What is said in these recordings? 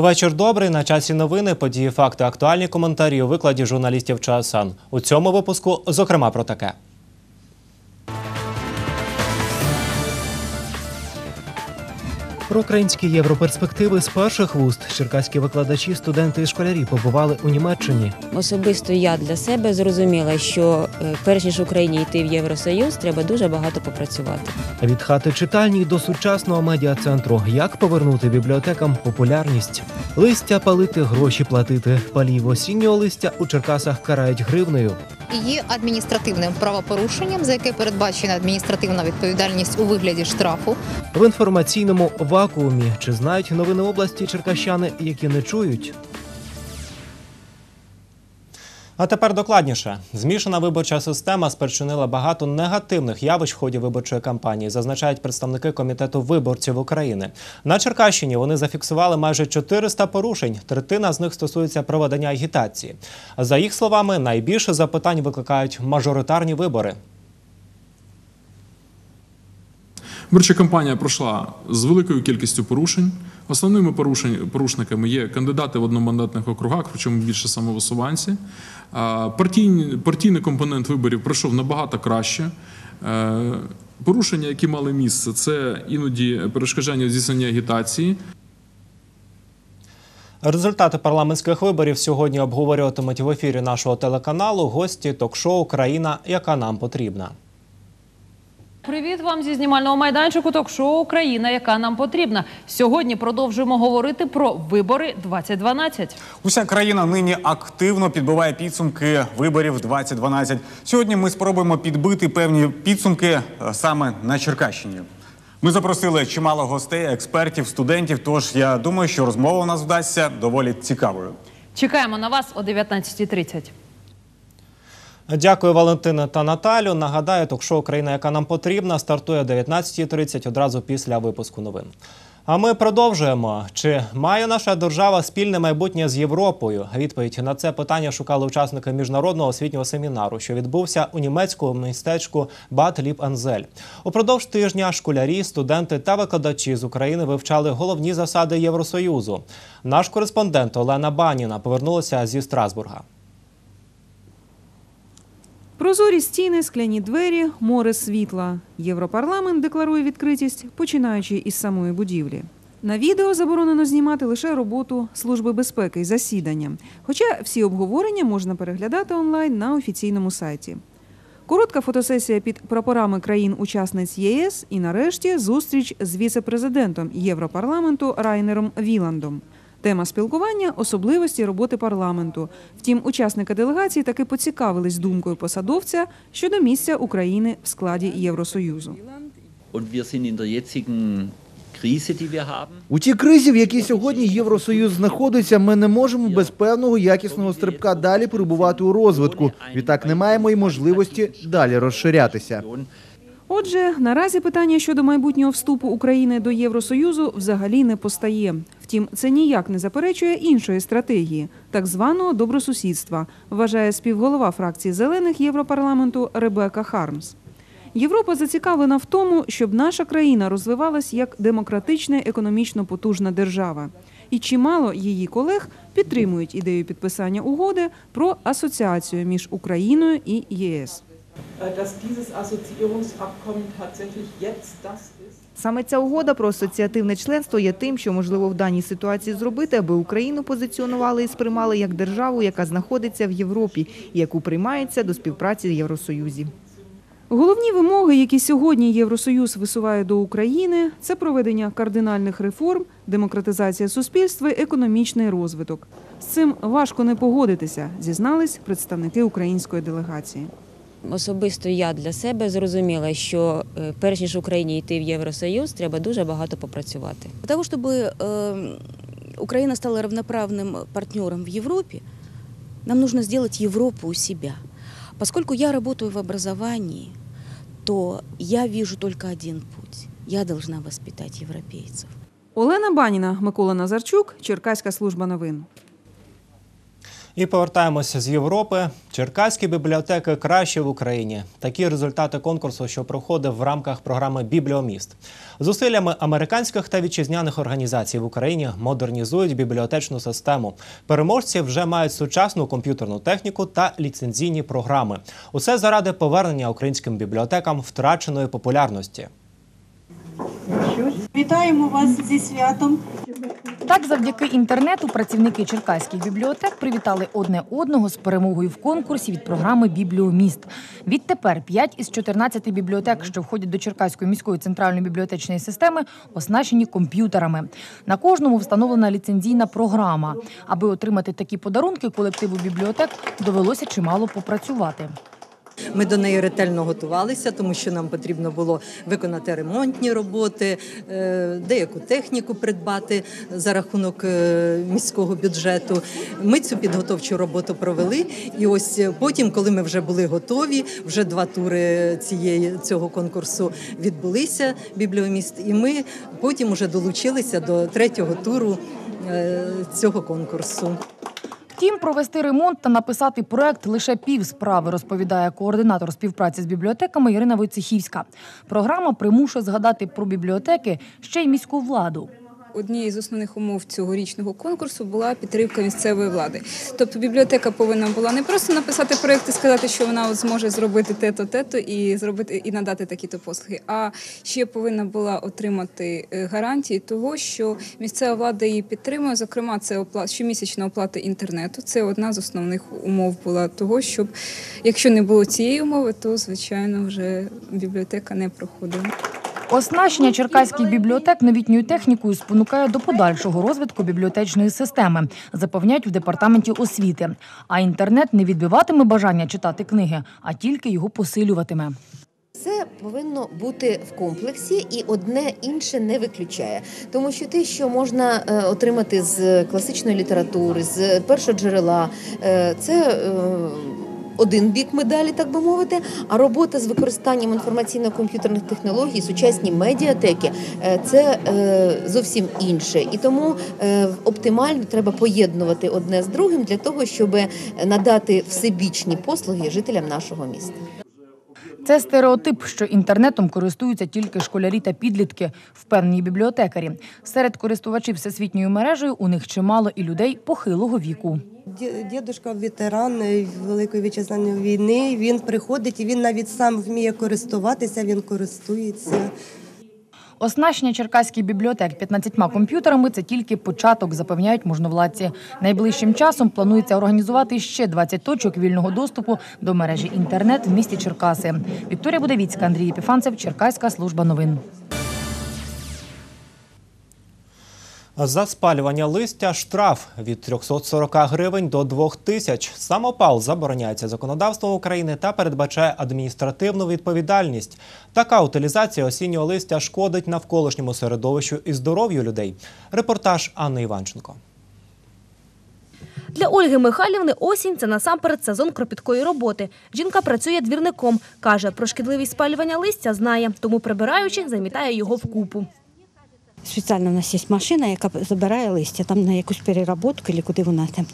Вечір добрий. На часі новини, події, факти, актуальні коментарі у викладі журналістів ЧАСАН. У цьому випуску, зокрема, про таке. Про українські європерспективи з перших вуст черкаські викладачі, студенти і школярі побували у Німеччині. Особисто я для себе зрозуміла, що е, перш ніж Україні йти в Євросоюз, треба дуже багато попрацювати. Від хати читальні до сучасного медіа-центру. Як повернути бібліотекам популярність? Листя палити, гроші платити. Палів осіннього листя у Черкасах карають гривнею. є адміністративним правопорушенням, за яке передбачена адміністративна відповідальність у вигляді штрафу. В інформаційному вакуумі чи знають новини області черкащани, які не чують? А тепер докладніше. Змішана виборча система спричинила багато негативних явищ в ході виборчої кампанії, зазначають представники комітету виборців України. На Черкащині вони зафіксували майже 400 порушень. Третина з них стосується проведення агітації. За їх словами, найбільше запитань викликають мажоритарні вибори. Виборча кампанія пройшла з великою кількістю порушень. Основними порушниками є кандидати в одномандатних округах, причому більше самовисуванці. Партійний, партійний компонент виборів пройшов набагато краще. Е, Порушення, які мали місце, це іноді перешкоджання в здійсненні агітації, Результати парламентських виборів сьогодні обговорюватимуть в ефірі нашого телеканалу гості ток-шоу Країна, яка нам потрібна. Привіт вам зі знімального майданчику ток-шоу Україна, яка нам потрібна. Сьогодні продовжуємо говорити про вибори 2012. Уся країна нині активно підбиває підсумки виборів 2012. Сьогодні ми спробуємо підбити певні підсумки е, саме на Черкащині. Ми запросили чимало гостей, експертів, студентів. Тож я думаю, що розмова у нас вдасться доволі цікавою. Чекаємо на вас о 19.30. Дякую, Валентина та Наталю. Нагадаю, ток-шоу Країна, яка нам потрібна, стартує о 19.30 одразу після випуску новин. А ми продовжуємо. Чи має наша держава спільне майбутнє з Європою? Відповідь на це питання шукали учасники міжнародного освітнього семінару, що відбувся у німецькому містечку Бад Ліп Анзель. Упродовж тижня школярі, студенти та викладачі з України вивчали головні засади Євросоюзу. Наш кореспондент Олена Баніна повернулася зі Страсбурга. Прозорі стіни, скляні двері, море світла. Європарламент декларує відкритість, починаючи із самої будівлі. На відео заборонено знімати лише роботу Служби безпеки і засідання, хоча всі обговорення можна переглядати онлайн на офіційному сайті. Коротка фотосесія під прапорами країн-учасниць ЄС і нарешті зустріч з віце-президентом Європарламенту Райнером Віландом. Тема спілкування особливості роботи парламенту. Втім, учасники делегації таки поцікавились думкою посадовця щодо місця України в складі Євросоюзу. У тій кризі, в якій сьогодні Євросоюз знаходиться, ми не можемо без певного якісного стрибка далі перебувати у розвитку. Відтак не маємо й можливості далі розширятися. Отже, наразі питання щодо майбутнього вступу України до Євросоюзу взагалі не постає. Втім, це ніяк не заперечує іншої стратегії, так званого добросусідства, вважає співголова фракції зелених Європарламенту Ребека Хармс. Європа зацікавлена в тому, щоб наша країна розвивалась як демократична, економічно потужна держава. І чимало її колег підтримують ідею підписання угоди про асоціацію між Україною і ЄС. Dass dieses Assoziierungsabkommen tatsächlich jetzt das ist. Саме ця угода про асоціативне членство є тим, що можливо в даній ситуації зробити, аби Україну позиціонували і сприймали як державу, яка знаходиться в Європі і яку приймається до співпраці в Євросоюзі. Головні вимоги, які сьогодні Євросоюз висуває до України, це проведення кардинальних реформ, демократизація суспільства і економічний розвиток. З цим важко не погодитися, зізнались представники української делегації. Особисто я для себе зрозуміла, що е, перш ніж Україні йти в Євросоюз, треба дуже багато попрацювати. Для того, чтобы э, Украина стала равноправным партнером в Европе, нам нужно сделать Европу у себя. Поскольку я работаю в образовании, то я вижу только один путь. Я должна воспитать европейцев. Олена Баніна, Микола Назарчук, Черкаська служба новин. І повертаємося з Європи. Черкаські бібліотеки кращі в Україні. Такі результати конкурсу, що проходив в рамках програми Бібліоміст. Зусиллями американських та вітчизняних організацій в Україні модернізують бібліотечну систему. Переможці вже мають сучасну комп'ютерну техніку та ліцензійні програми. Усе заради повернення українським бібліотекам втраченої популярності. Вітаємо вас зі святом. Так, завдяки інтернету працівники черкаських бібліотек привітали одне одного з перемогою в конкурсі від програми Бібліоміст. Відтепер 5 із 14 бібліотек, що входять до Черкаської міської центральної бібліотечної системи, оснащені комп'ютерами. На кожному встановлена ліцензійна програма. Аби отримати такі подарунки, колективу бібліотек довелося чимало попрацювати. Ми до неї ретельно готувалися, тому що нам потрібно було виконати ремонтні роботи, е, деяку техніку придбати за рахунок е, міського бюджету. Ми цю підготовчу роботу провели. І ось потім, коли ми вже були готові, вже два тури цієї цього конкурсу відбулися бібліоміст, і ми потім вже долучилися до третього туру е, цього конкурсу. Втім, провести ремонт та написати проект лише пів справи, розповідає координатор співпраці з бібліотеками Ірина Войцехівська. Програма примушує згадати про бібліотеки ще й міську владу. Однією з основних умов цьогорічного конкурсу була підтримка місцевої влади. Тобто бібліотека повинна була не просто написати проєкт і сказати, що вона зможе зробити те-то, те-то і зробити і надати такі-то послуги, а ще повинна була отримати е, гарантії того, що місцева влада її підтримує. Зокрема, це оплата щомісячна оплата інтернету. Це одна з основних умов була того, щоб якщо не було цієї умови, то звичайно вже бібліотека не проходила. Оснащення черкаських бібліотек новітньою технікою спонукає до подальшого розвитку бібліотечної системи, запевняють в департаменті освіти. А інтернет не відбиватиме бажання читати книги, а тільки його посилюватиме. Це повинно бути в комплексі, і одне інше не виключає, тому що те, що можна е, отримати з класичної літератури, з першого джерела, е, це е, один бік медалі, так би мовити. А робота з використанням інформаційно-комп'ютерних технологій, сучасні медіатеки е, це е, зовсім інше. І тому е, оптимально треба поєднувати одне з другим для того, щоб надати всебічні послуги жителям нашого міста. Це стереотип, що інтернетом користуються тільки школярі та підлітки, впевнені бібліотекарі. Серед користувачів всесвітньою мережею у них чимало і людей похилого віку. Дідушка ветеран Великої вітчизняної війни. Він приходить і він навіть сам вміє користуватися, він користується. Оснащення черкаських бібліотек 15 комп'ютерами це тільки початок, запевняють можновладці. Найближчим часом планується організувати ще 20 точок вільного доступу до мережі інтернет в місті Черкаси. Вікторія Будавіцька, Андрій Єпіфанцев, Черкаська служба новин. За спалювання листя штраф від 340 гривень до 2000. Самопал забороняється законодавством України та передбачає адміністративну відповідальність. Така утилізація осіннього листя шкодить навколишньому середовищу і здоров'ю людей. Репортаж Анни Іванченко. Для Ольги Михайлівни осінь це насамперед сезон кропіткої роботи. Жінка працює двірником. Каже, про шкідливість спалювання листя знає, тому прибираючи, замітає його в купу. Спеціально у нас є машина, яка забирає листя там на якусь переработку, або куди вона там.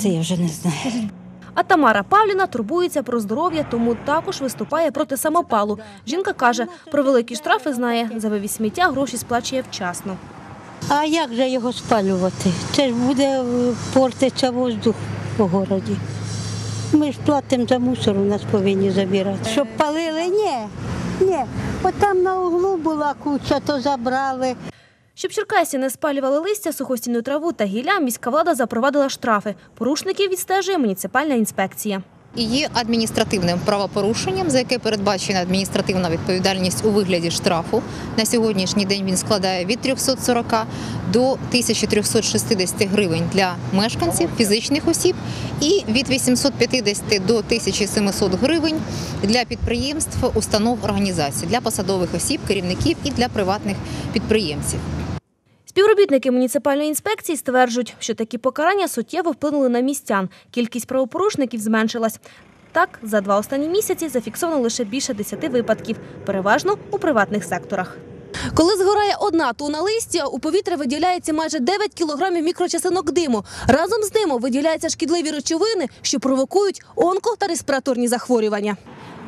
Це я вже не знаю. А Тамара Павліна турбується про здоров'я, тому також виступає проти самопалу. Жінка каже, про великі штрафи знає, за вивіз сміття гроші сплачує вчасно. А як же його спалювати? Це ж буде е, портиться воздух по городі. Ми ж платимо за мусор, у нас повинні забирати. Щоб палили? Ні. Ні. От там на углу була куча, то забрали. Щоб черкасі не спалювали листя, сухостійну траву та гілля, міська влада запровадила штрафи. Порушників відстежує муніципальна інспекція. І є адміністративним правопорушенням, за яке передбачена адміністративна відповідальність у вигляді штрафу. На сьогоднішній день він складає від 340 до 1360 гривень для мешканців, фізичних осіб, і від 850 до 1700 гривень для підприємств, установ, організацій, для посадових осіб, керівників і для приватних підприємців. Співробітники муніципальної інспекції стверджують, що такі покарання суттєво вплинули на містян. Кількість правопорушників зменшилась. Так, за два останні місяці зафіксовано лише більше 10 випадків, переважно у приватних секторах. Коли згорає одна туна листя, у повітря виділяється майже 9 кілограмів мікрочасинок диму. Разом з димом виділяються шкідливі речовини, що провокують онко та респіраторні захворювання.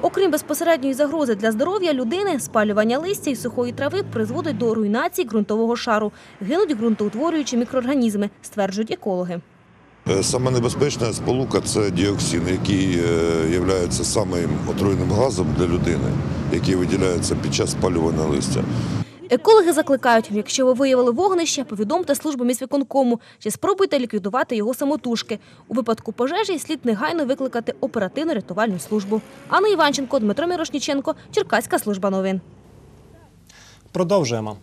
Окрім безпосередньої загрози для здоров'я людини, спалювання листя і сухої трави призводить до руйнації ґрунтового шару. Гинуть ґрунтоутворюючі мікроорганізми, стверджують екологи. Е, Саме небезпечна сполука це діоксин, який є самим отруйним газом для людини, який виділяється під час спалювання листя. Екологи закликають, якщо ви виявили вогнище, повідомте службу міськвиконкому чи спробуйте ліквідувати його самотужки. У випадку пожежі слід негайно викликати оперативну рятувальну службу. Анна Іванченко, Дмитро Мірошніченко, Черкаська служба новин. Продовжуємо.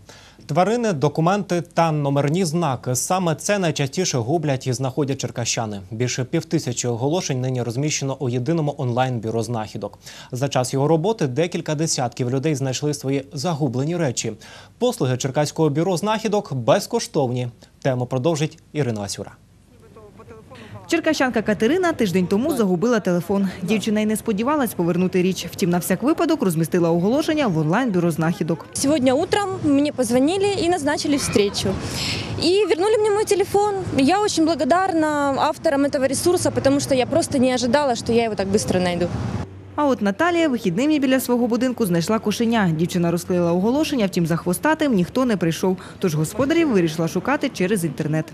Тварини, документи та номерні знаки саме це найчастіше гублять і знаходять черкащани. Більше півтисячі оголошень нині розміщено у єдиному онлайн-бюро знахідок. За час його роботи декілька десятків людей знайшли свої загублені речі. Послуги черкаського бюро знахідок безкоштовні. Тему продовжить Ірина Васюра. Черкащанка Катерина тиждень тому загубила телефон. Дівчина й не сподівалась повернути річ. Втім, на всяк випадок розмістила оголошення в онлайн-бюро знахідок. Сегодня утром мне позвонили и назначили встречу. И вернули мне мой телефон. Я очень благодарна авторам этого ресурса, потому что я просто не ожидала, что я его так быстро найду. А от Наталія вихідними біля свого будинку знайшла кошеня. Дівчина розклеїла оголошення, втім за хвостатим ніхто не прийшов. Тож господарів вирішила шукати через інтернет.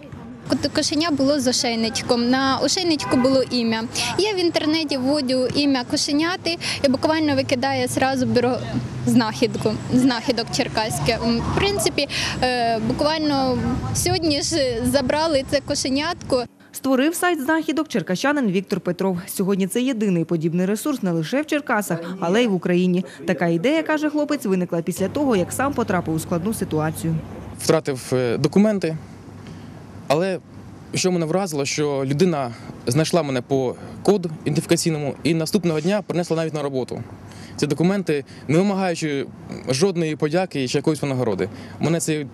Кошеня було з ошейничком. На ошейничку було ім'я. Я в інтернеті вводю ім'я кошеняти і буквально викидає зразу бюро знахідку, знахідок черкаське. В принципі, е, буквально сьогодні ж забрали це кошенятко. Створив сайт знахідок черкащанин Віктор Петров. Сьогодні це єдиний подібний ресурс не лише в Черкасах, але й в Україні. Така ідея, каже хлопець, виникла після того, як сам потрапив у складну ситуацію. втратив е, документи. Але що мене вразило, що людина знайшла мене по коду ідентифікаційному і наступного дня принесла навіть на роботу. Ці документи, не вимагаючи жодної подяки чи якоїсь винагороди. Мене це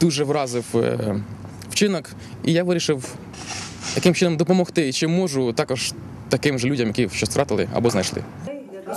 дуже вразив е, вчинок, і я вирішив яким чином допомогти, і чим можу також таким же людям, які щось втратили або знайшли.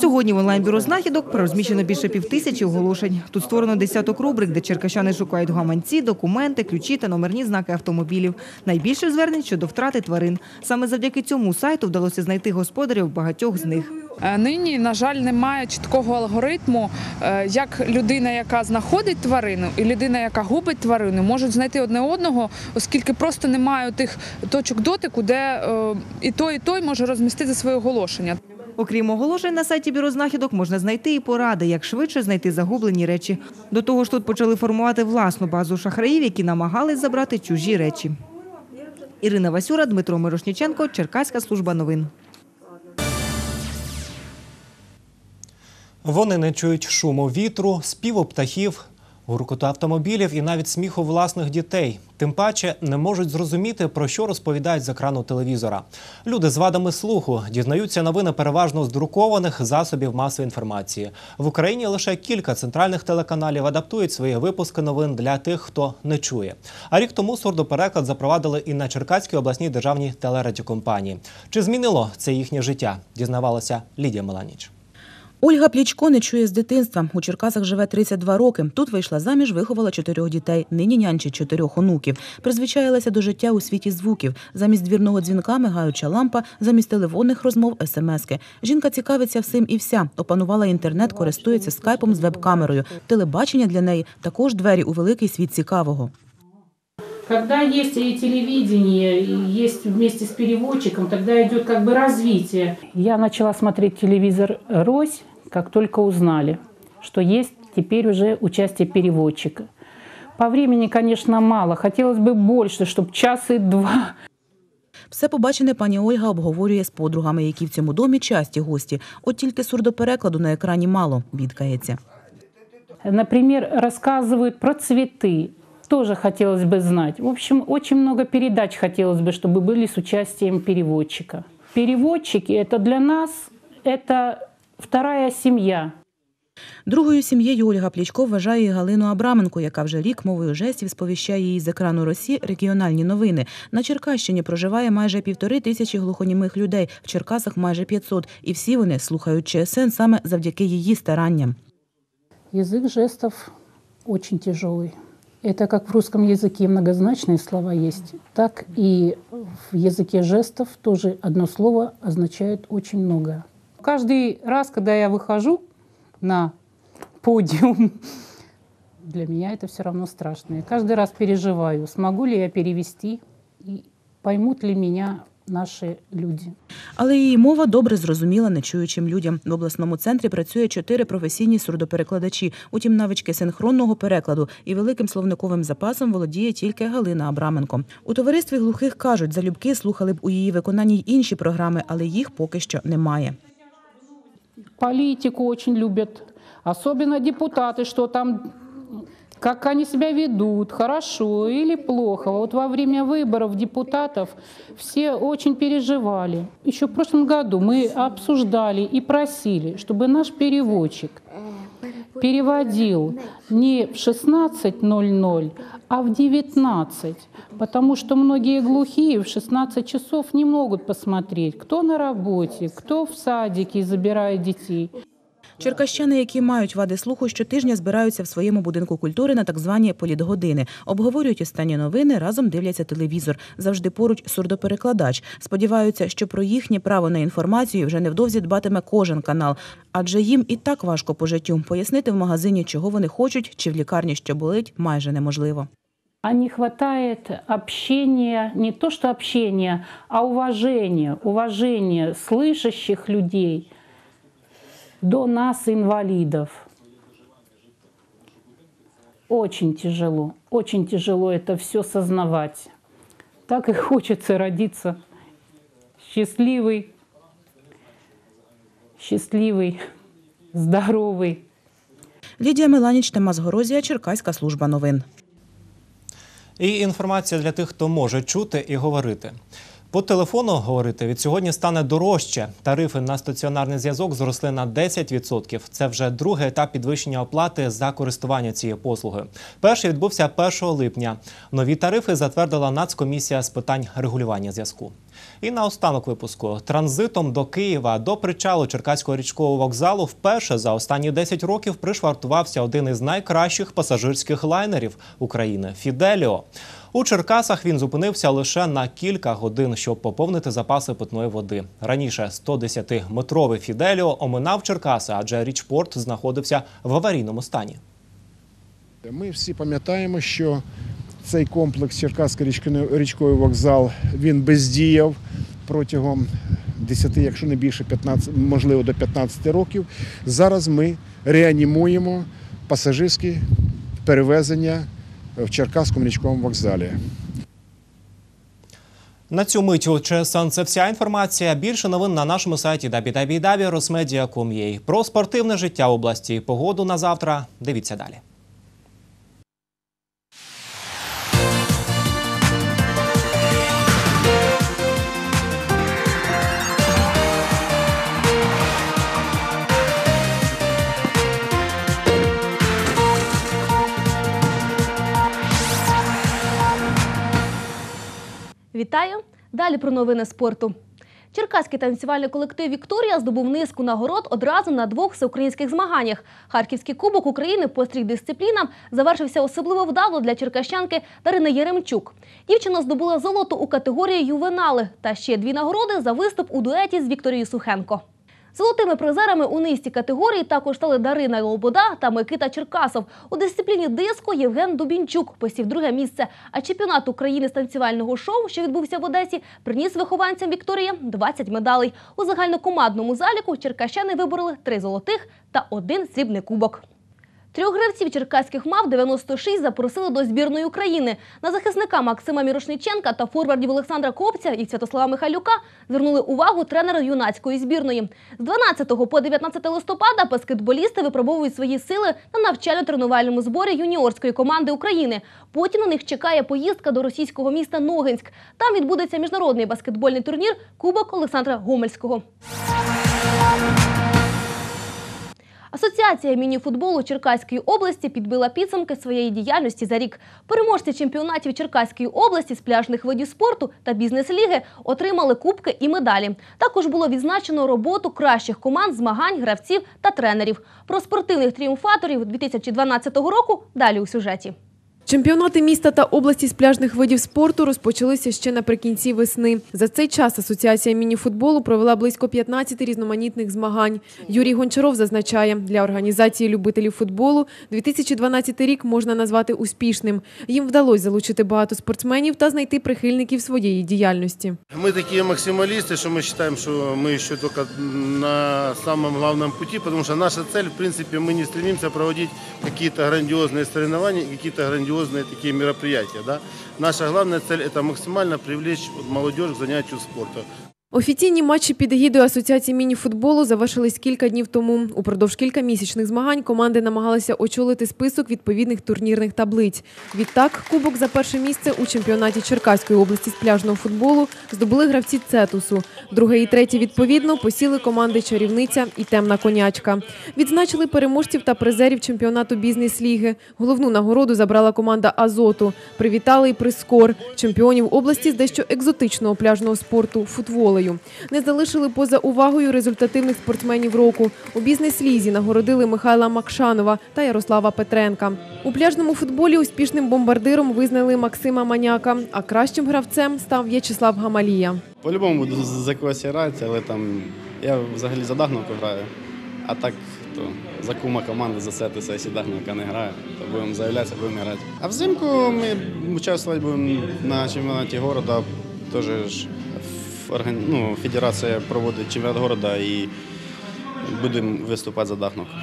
Сьогодні в онлайн-бюро знахідок розміщено більше півтисячі оголошень. Тут створено десяток рубрик, де черкащани шукають гаманці, документи, ключі та номерні знаки автомобілів. Найбільше звернень щодо втрати тварин. Саме завдяки цьому сайту вдалося знайти господарів багатьох з них. Е, Нині, на жаль, немає чіткого алгоритму, е, як людина, яка знаходить тварину, і людина, яка губить тварину, можуть знайти одне одного, оскільки просто немає тих точок дотику, де е, і той, і той може розмістити своє оголошення. Окрім оголошень на сайті бюро знахідок можна знайти і поради, як швидше знайти загублені речі. До того ж, тут почали формувати власну базу шахраїв, які намагались забрати чужі речі. Ірина Васюра, Дмитро Мирошніченко, Черкаська служба новин. Вони не чують шуму вітру, співу птахів, гуркоту автомобілів і навіть сміху власних дітей. Тим паче не можуть зрозуміти, про що розповідають з екрану телевізора. Люди з вадами слуху дізнаються новини переважно з друкованих засобів масової інформації. В Україні лише кілька центральних телеканалів адаптують свої випуски новин для тих, хто не чує. А рік тому сурдопереклад запровадили і на Черкаській обласній державній телерадіокомпанії. Чи змінило це їхнє життя? Дізнавалася Лідія Меланіч. Ольга Плічко не чує з дитинства. У Черкасах живе 32 роки. Тут вийшла заміж, виховала чотирьох дітей. Нині нянчить чотирьох онуків. Призвичаїлася до життя у світі звуків. Замість двірного дзвінка мигаюча лампа, замість телефонних розмов смски. Жінка цікавиться всім і вся. Опанувала інтернет, користується скайпом з веб-камерою. Телебачення для неї також двері у великий світ цікавого. Когда есть и телевидение, и есть вместе с переводчиком, тогда идет как бы развитие. Я начала смотреть телевизор «Рось», как только узнали, что есть теперь уже участие переводчика. По времени, конечно, мало. Хотелось бы больше, чтобы час и два. Все побачене пані Ольга обговорює з подругами, які в цьому домі часті гості. От тільки сурдоперекладу на екрані мало, бідкається. Например, рассказывают про цветы. Тоже хотелось бы знать. В общем, очень много передач хотелось бы, чтобы были с участием переводчика. Переводчики – это для нас, это вторая семья. Другою сім'єю Ольга Плічко вважає і Галину Абраменко, яка вже рік мовою жестів сповіщає її з екрану Росії регіональні новини. На Черкащині проживає майже півтори тисячі глухонімих людей, в Черкасах майже 500. І всі вони слухають ЧСН саме завдяки її старанням. Язык жестов очень тяжелый. Это как в русском языке многозначные слова есть, так и в языке жестов тоже одно слово означает очень много. Каждый раз, когда я выхожу на подиум, для меня это все равно страшно. Я каждый раз переживаю, смогу ли я перевести и поймут ли меня наши люди. Але її мова добре зрозуміла нечуючим людям. В обласному центрі працює чотири професійні сурдоперекладачі. Утім, навички синхронного перекладу і великим словниковим запасом володіє тільки Галина Абраменко. У товаристві глухих кажуть, залюбки слухали б у її виконанні й інші програми, але їх поки що немає. Политику очень любят, особенно депутаты, что там, как они себя ведут, хорошо или плохо. Вот во время выборов депутатов все очень переживали. Еще в прошлом году мы обсуждали и просили, чтобы наш переводчик переводил не в 16.00, а в 19, потому что многие глухие в 16 часов не могут посмотреть, кто на работе, кто в садике забирает детей. Черкащани, які мають вади слуху, щотижня збираються в своєму будинку культури на так звані політгодини, обговорюють останні новини, разом дивляться телевізор. Завжди поруч сурдоперекладач. Сподіваються, що про їхнє право на інформацію вже невдовзі дбатиме кожен канал, адже їм і так важко по життю. Пояснити в магазині, чого вони хочуть, чи в лікарні, що болить, майже неможливо. А не хватает общения, не то что общения, а уважения, уважения слышащих людей до нас, инвалидов. Очень тяжело, очень тяжело это все сознавать. Так и хочется родиться счастливый, счастливый, здоровый. Лідія Меланіч, Тамас Горозія, Черкаська служба новин. І інформація для тих, хто може чути і говорити. По телефону говорити від сьогодні стане дорожче. Тарифи на стаціонарний зв'язок зросли на 10%. Це вже другий етап підвищення оплати за користування цією послугою. Перший відбувся 1 липня. Нові тарифи затвердила Нацкомісія з питань регулювання зв'язку. І на останок випуску транзитом до Києва до причалу Черкаського річкового вокзалу вперше за останні 10 років пришвартувався один із найкращих пасажирських лайнерів України Фіделіо. У Черкасах він зупинився лише на кілька годин, щоб поповнити запаси питної води. Раніше 110-метровий Фіделіо оминав Черкаси, адже річпорт знаходився в аварійному стані. Ми всі пам'ятаємо, що цей комплекс Черкаський річконий- річковий вокзал він бездіяв протягом 10, якщо не більше 15, можливо до 15 років. Зараз ми реанімуємо пасажирські перевезення в Черкаському річковому вокзалі. На цю мить у ЧСН це вся інформація. Більше новин на нашому сайті www.rosmedia.com.ua. Про спортивне життя області і погоду на завтра. Дивіться далі. Вітаю! Далі про новини спорту. Черкаський танцювальний колектив Вікторія здобув низку нагород одразу на двох всеукраїнських змаганнях. Харківський кубок України по стріх дисциплінам завершився особливо вдало для черкащанки Дарини Єремчук. Дівчина здобула золото у категорії ювенали та ще дві нагороди за виступ у дуеті з Вікторією Сухенко. Золотими призерами у низці категорії також стали Дарина Лобода та Микита Черкасов. У дисципліні диско Євген Дубінчук посів друге місце. А чемпіонат України з танцювального шоу, що відбувся в Одесі, приніс вихованцям Вікторія 20 медалей. У загальнокомандному заліку черкащани вибороли три золотих та один срібний кубок. Трьох гравців черкаських мав 96 запросили до збірної України. На захисника Максима Мірошниченка та форвардів Олександра Копця і Святослава Михайлюка звернули увагу тренери юнацької збірної. З 12 по 19 листопада баскетболісти випробовують свої сили на навчально-тренувальному зборі юніорської команди України. Потім на них чекає поїздка до російського міста Ногинськ. Там відбудеться міжнародний баскетбольний турнір Кубок Олександра Гомельського. Асоціація міні-футболу Черкаської області підбила підсумки своєї діяльності за рік. Переможці чемпіонатів Черкаської області з пляжних видів спорту та бізнес-ліги отримали кубки і медалі. Також було відзначено роботу кращих команд, змагань, гравців та тренерів. Про спортивних тріумфаторів 2012 року далі у сюжеті. Чемпіонати міста та області з пляжних видів спорту розпочалися ще наприкінці весни. За цей час Асоціація мініфутболу провела близько 15 різноманітних змагань. Юрій Гончаров зазначає, для організації любителів футболу 2012 рік можна назвати успішним. Їм вдалося залучити багато спортсменів та знайти прихильників своєї діяльності. Мы такие максималисты, что мы считаем, что мы еще только на самом главном пути, потому что наша цель, в принципе, мы не стремимся проводить какие-то грандиозные соревнования, и какие-то грандиозные такие мероприятия. Да? Наша главная цель – это максимально привлечь молодежь к занятию спортом. Офіційні матчі під егідою Асоціації мініфутболу завершились кілька днів тому. Упродовж кількамісячних змагань команди намагалися очолити список відповідних турнірних таблиць. Відтак, кубок за перше місце у чемпіонаті Черкаської області з пляжного футболу здобули гравці Цетусу. Друге і третє відповідно посіли команди Чарівниця і Темна конячка. Відзначили переможців та призерів чемпіонату бізнес-ліги. Головну нагороду забрала команда Азоту. Привітали і прискор чемпіонів області з дещо екзотичного пляжного спорту футволею. Не залишили поза увагою результативних спортсменів року. У бізнес-лізі нагородили Михайла Макшанова та Ярослава Петренка. У пляжному футболі успішним бомбардиром визнали Максима Маняка, а кращим гравцем став В'ячеслав Гамалія. По-любому буду за когось грати, але там я взагалі за Дагновку граю. А так, то за кума команди, за Сетиса, якщо Дагновка не грає, то будемо заявлятися, будемо грати. А взимку ми участвувати будемо на чемпіонаті міста. Теж ну, федерація проводить чемпіонат міста і будемо виступати за Дагновку.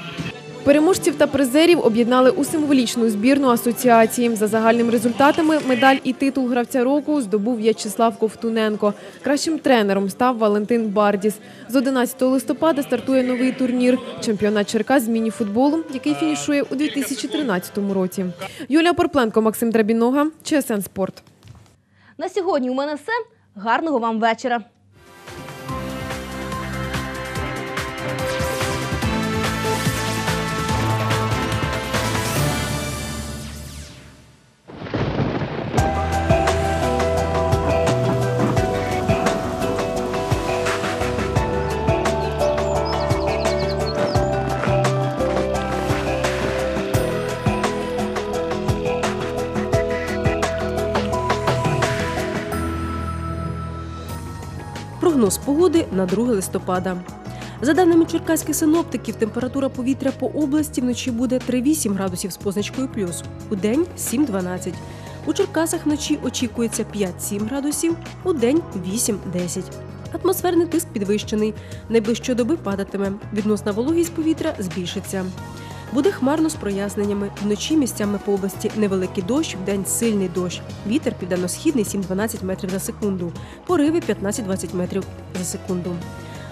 Переможців та призерів об'єднали у символічну збірну асоціації. За загальним результатами медаль і титул гравця року здобув В'ячеслав Ковтуненко. Кращим тренером став Валентин Бардіс. З 11 листопада стартує новий турнір чемпіонат Черкас з міні-футболу, який фінішує у 2013 році. Юлія Порпленко, Максим Драбінога, ЧСН Спорт. На сьогодні у мене все. Гарного вам вечора. Погоди на 2 листопада. За даними черкаських синоптиків, температура повітря по області вночі буде 3-8 градусів з позначкою плюс, у день 7-12. У Черкасах вночі очікується 5-7 градусів, у день 8-10. Атмосферний тиск підвищений. Найближчої доби падатиме. Відносна вологість повітря збільшиться. Буде хмарно з проясненнями. Вночі місцями по області невеликий дощ, вдень сильний дощ. Вітер південно-східний 7-12 метрів за секунду. Пориви 15-20 метрів за секунду.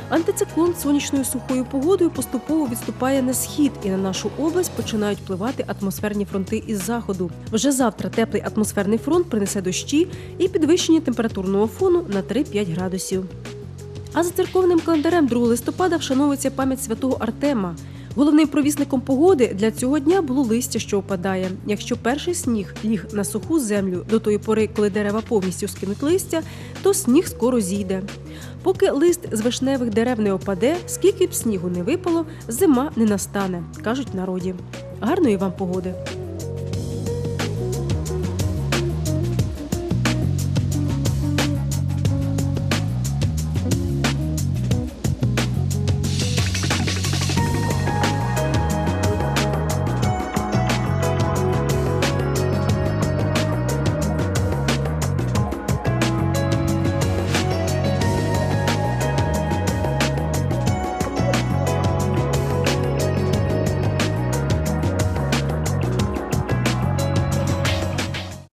Антициклон сонячною сухою погодою поступово відступає на схід, і на нашу область починають впливати атмосферні фронти із заходу. Вже завтра теплий атмосферний фронт принесе дощі і підвищення температурного фону на 3-5 градусів. А за церковним календарем 2 листопада вшановується пам'ять святого Артема. Головним провісником погоди для цього дня було листя, що опадає. Якщо перший сніг ліг на суху землю до тої пори, коли дерева повністю скинуть листя, то сніг скоро зійде. Поки лист з вишневих дерев не опаде, скільки б снігу не випало, зима не настане, кажуть народі. Гарної вам погоди!